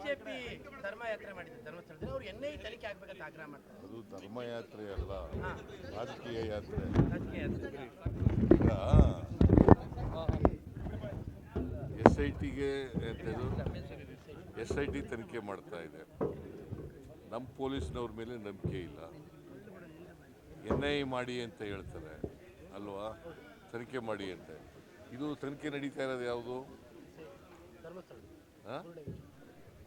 BJP ಧರ್ಮಯಾತ್ರೆ ಮಾಡಿದ್ರು ಧರ್ಮಸ್ಥಳದಲ್ಲಿ. ಅವ್ರು ಎನ್ ಐ ತನಿಖೆ ಆಗ್ಬೇಕಂತ ಆಗ್ರಹ ಮಾಡ್ತಾರೆ. ಅದು ಧರ್ಮಯಾತ್ರೆ ಅಲ್ಲ ರಾಜಕೀಯ ಯಾತ್ರೆ. ರಾಜಕೀಯ ಯಾತ್ರೆ. ಎಸ್ ಐ ಟಿಗೆ ಎಸ್ ಐ ಟಿ ತನಿಖೆ ಮಾಡ್ತಾ ಇದೆ. ನಮ್ಮ ಪೊಲೀಸ್ನವ್ರ ಮೇಲೆ ನಂಬಿಕೆ ಇಲ್ಲ. ಎನ್ ಐ ಮಾಡಿ ಅಂತ ಹೇಳ್ತಾರೆ. ಅಲ್ವಾ? ತನಿಖೆ ಮಾಡಿ ಅಂತ. ಇದು ತನಿಖೆ ನಡೀತಾ ಇರೋದು ಯಾವುದು? ಹಾಂ?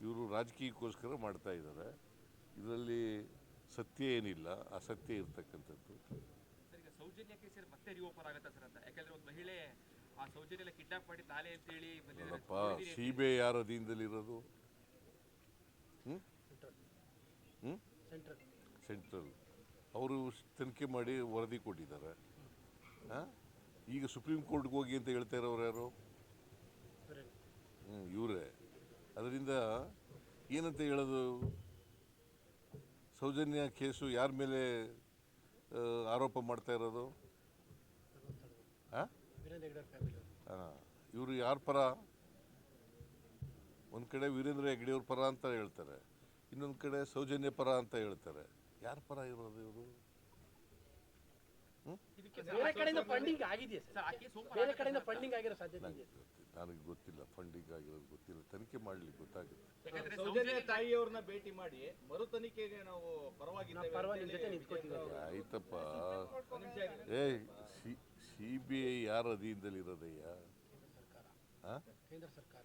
ಇವರು ರಾಜಕೀಯಕ್ಕೋಸ್ಕರ ಮಾಡ್ತಾ ಇದ್ದಾರೆ. ಇದರಲ್ಲಿ ಸತ್ಯ ಏನಿಲ್ಲ ಅಸತ್ಯ ಇರ್ತಕ್ಕಂಥದ್ದು. ಸರ್ ಈಗ ಸೌಜನ್ಯ ಕೇಸಲ್ಲಿ ಮತ್ತೆ ರಿಓಪನ್ ಆಗತ್ತಾ ಸರ್ ಅಂತ? ಯಾಕಂದ್ರೆ ಒಂದು ಮಹಿಳೆ ಆ ಸೌಜನ್ಯ ಎಲ್ಲ ಕಿಡ್ನಾಪ್ ಮಾಡಿ ತಾಲೆ ಅಂತೇಳಿ ಬಂದಿದ್ದಾರೆ. ನೋಡಪ್ಪ ಸಿ ಬಿ ಐ ಯಾರ ಅಧೀನದಲ್ಲಿರೋದು? ಹ್ಞೂ ಹ್ಞೂ ಸೆಂಟ್ರಲ್ ಸೆಂಟ್ರಲ್ ಅವರು ತನಿಖೆ ಮಾಡಿ ವರದಿ ಕೊಟ್ಟಿದ್ದಾರೆ. ಆ? ಈಗ ಸುಪ್ರೀಂ ಕೋರ್ಟ್ಗೆ ಹೋಗಿ ಅಂತ ಹೇಳ್ತಾ ಇರೋರು ಯಾರು? ಹ್ಞೂ ಇವರೇ. ಅದರಿಂದ ಏನಂತ ಹೇಳೋದು? ಸೌಜನ್ಯ ಕೇಸು ಯಾರ ಮೇಲೆ ಆರೋಪ ಮಾಡ್ತಾ ಇರೋದು? ಹಾಂ ಇವರು ಯಾರ ಪರ? ಒಂದು ಕಡೆ ವೀರೇಂದ್ರ ಹೆಗ್ಡೆಯವ್ರ ಪರ ಅಂತ ಹೇಳ್ತಾರೆ. ಇನ್ನೊಂದು ಕಡೆ ಸೌಜನ್ಯ ಪರ ಅಂತ ಹೇಳ್ತಾರೆ. ಯಾರ ಪರ ಇರೋದು ಇವರು? ಬೇರೆ ಕಡೆಯಿಂದ ಫಂಡಿಂಗ್ ಆಗಿದೆಯಾ ಸರ್? ಬೇರೆ ಕಡೆಯಿಂದ ಫಂಡಿಂಗ್ ಆಗಿರೋ ಸಾಧ್ಯತೆ ಇದೆ ನನಗೆ ಗೊತ್ತಿಲ್ಲ ಫಂಡಿಂಗ್ ಆಗಿರೋದು ಗೊತ್ತಿಲ್ಲ ತನಿಖೆ ಮಾಡಲಿ ಗೊತ್ತಾಗುತ್ತೆ. ಸೌಜನ್ಯ ತಾಯಿಯವ್ರನ್ನ ಭೇಟಿ ಮಾಡಿ ಮರು ತನಿಖೆಗೆ ನಾವು ಪರವಾಗಿಲ್ಲ. ಆಯ್ತಪ್ಪ. A C C B I ಯಾರ ಕೇಂದ್ರ ಸರ್ಕಾರ.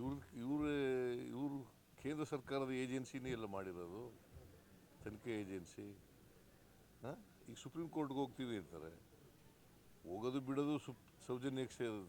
ಇವ್ರ ಇವ್ರ ಇವರು ಕೇಂದ್ರ ಸರ್ಕಾರದ ಏಜೆನ್ಸಿನೇ ಎಲ್ಲ ಮಾಡಿರೋದು ತನಿಖೆ ಏಜೆನ್ಸಿ. ಹಾಂ ಈಗ ಸುಪ್ರೀಂ ಕೋರ್ಟ್ಗೆ ಹೋಗ್ತೀವಿ ಅಂತಾರೆ. ಹೋಗೋದು ಬಿಡೋದು ಸುಪ್ ಸೌಜನ್ಯಕ್ಕೆ ಸೇರೋದು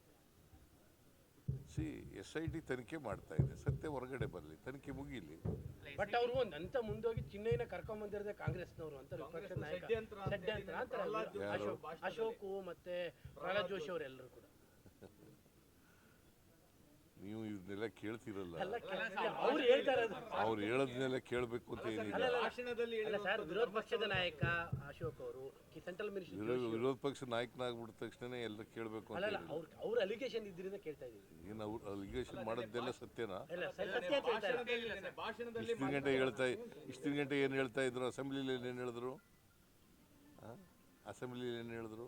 ಸಿ ಎಸ್ ಐ ಟಿ ತನಿಖೆ ಮಾಡ್ತಾ ಇದೆ. ಸತ್ಯ ಹೊರಗಡೆ ಬರಲಿ ತನಿಖೆ ಮುಗಿಲಿ. ಬಟ್ ಅವರು ಅಂತ ಹಂತ ಮುಂದೋಗಿ ಚಿನ್ನೈನ ಕರ್ಕೊಂಡ್ ಬಂದಿರೋದೇ ಕಾಂಗ್ರೆಸ್ನವರು ಅಂತ ವಿಪಕ್ಷ ನಾಯಕ ಷಡ್ಯಂತ್ರ ಅಂತ ಅಶೋಕ್ ಅಶೋಕು ಮತ್ತೆ ಪ್ರಹ್ಲಾದ್ ಜೋಶಿ ಅವರೆಲ್ಲರೂ ಕೂಡ. ನೀವು ಇದನ್ನೆಲ್ಲ ಕೇಳ್ತಿರಲ್ಲ. ಅವ್ರು ಹೇಳ್ತಾ ಕೇಳ್ಬೇಕು ಅವ್ರು ಹೇಳೋದನ್ನೆಲ್ಲ ಕೇಳಬೇಕು ಅಂತ ಏನಿಲ್ಲ. ಅಲ್ಲ ಸರ್. ವಿರೋಧ ಪಕ್ಷದ ನಾಯಕ ಅಶೋಕ್ ಅವರು ಸೆಂಟ್ರಲ್ ಮಿನಿಸ್ಟರ್ ವಿರೋಧ ವಿರೋಧ ಪಕ್ಷ ನಾಯಕನಾಗ್ಬಿಟ್ಟ ತಕ್ಷಣ ಎಲ್ಲ ಕೇಳಬೇಕು ಅಂತ ಅಲ್ಲ ಏನಿಲ್ಲ ಅವ್ರ ಅವ್ರ ಅಲಿಗೇಷನ್ ಇದ್ರಿಂದ ಕೇಳ್ತಾ ಇದ್ದೀವಿ. ಏನು ಅವ್ರು ಅಲಿಗೇಷನ್ ಮಾಡೋದೆಲ್ಲ ಸತ್ಯನಾ? ಇಲ್ಲ ಸತ್ಯ ಅಂತ ಹೇಳ್ತಾ ಭಾಷಣದಲ್ಲಿ ಭಾಷಣದಲ್ಲಿ ಇಷ್ಟಿನ ಗಂಟೆ ಹೇಳ್ತಾ ಇಷ್ಟಿನ ಗಂಟೆ ಏನು ಹೇಳ್ತಾ ಇದ್ರು? ಅಸೆಂಬ್ಲಿಲಿ ಏನು ಹೇಳಿದ್ರು? ಅಸೆಂಬ್ಲಿಲಿ ಏನು ಹೇಳಿದ್ರು?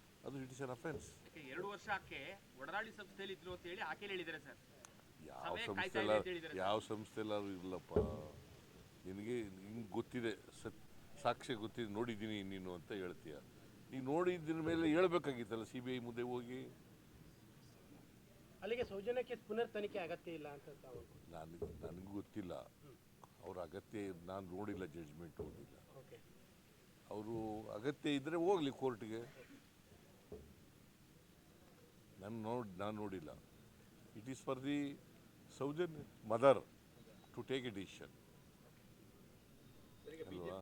ಅದು ಇಟ್ ಇಸ್ ಅನ್ ಅಫೆನ್ಸ್ ಯಾಕೆ ಎರಡು ವರ್ಷ ಆಕೆ ಒಡನಾಡಿ ಸಂಸ್ಥೆಯಲ್ಲಿ ಇದ್ರು ಅಂತ ಹೇಳಿ ಆಕೆ ಹೇಳಿದ್ದಾರೆ ಸರ್. ಯಾವ ಸಮಯ ಕಾಯ್ತಾ ಸಂಸ್ಥೆ ಇದೆ ಅಂತ ಹೇಳಿದ್ದಾರೆ ಯಾವ ಸಂಸ್ಥೆಲ್ಲಾದ್ರೂ ಇಲ್ಲಪ್ಪ ನಿನಗೆ ನಿಂಗೆ ಗೊತ್ತಿದೆ ಸತ್ ಸಾಕ್ಷಿ ಗೊತ್ತಿದೆ ನೋಡಿದ್ದೀನಿ ನೀನು ಅಂತ ಹೇಳ್ತೀಯ. ನೀನು ನೋಡಿದ್ರ ಮೇಲೆ ಹೇಳ್ಬೇಕಾಗಿತ್ತಲ್ಲ ಸಿ ಬಿ ಐ ಮುಂದೆ ಹೋಗಿ? ಅಲ್ಲಿಗೆ ಸೌಜನ್ಯಕ್ಕೆ ಕೇಸ್ ಪುನರ್ ತನಿಖೆ ಅಗತ್ಯ ಇಲ್ಲ ಅಂತ ತಾವು ನನಗೆ ನನಗೂ ಗೊತ್ತಿಲ್ಲ. ಅವ್ರ ಅಗತ್ಯ ನಾನು ನೋಡಿಲ್ಲ ಜಡ್ಜ್ಮೆಂಟ್ ಓದಿಲ್ಲ. ಓಕೆ. ಅವರು ಅಗತ್ಯ ಇದ್ದರೆ ಹೋಗಲಿ ಕೋರ್ಟ್ಗೆ ನಾನು ನೋಡಿ ನಾನು ನೋಡಿಲ್ಲ. It is for the Soujan mother to take a decision ಅಲ್ವಾ?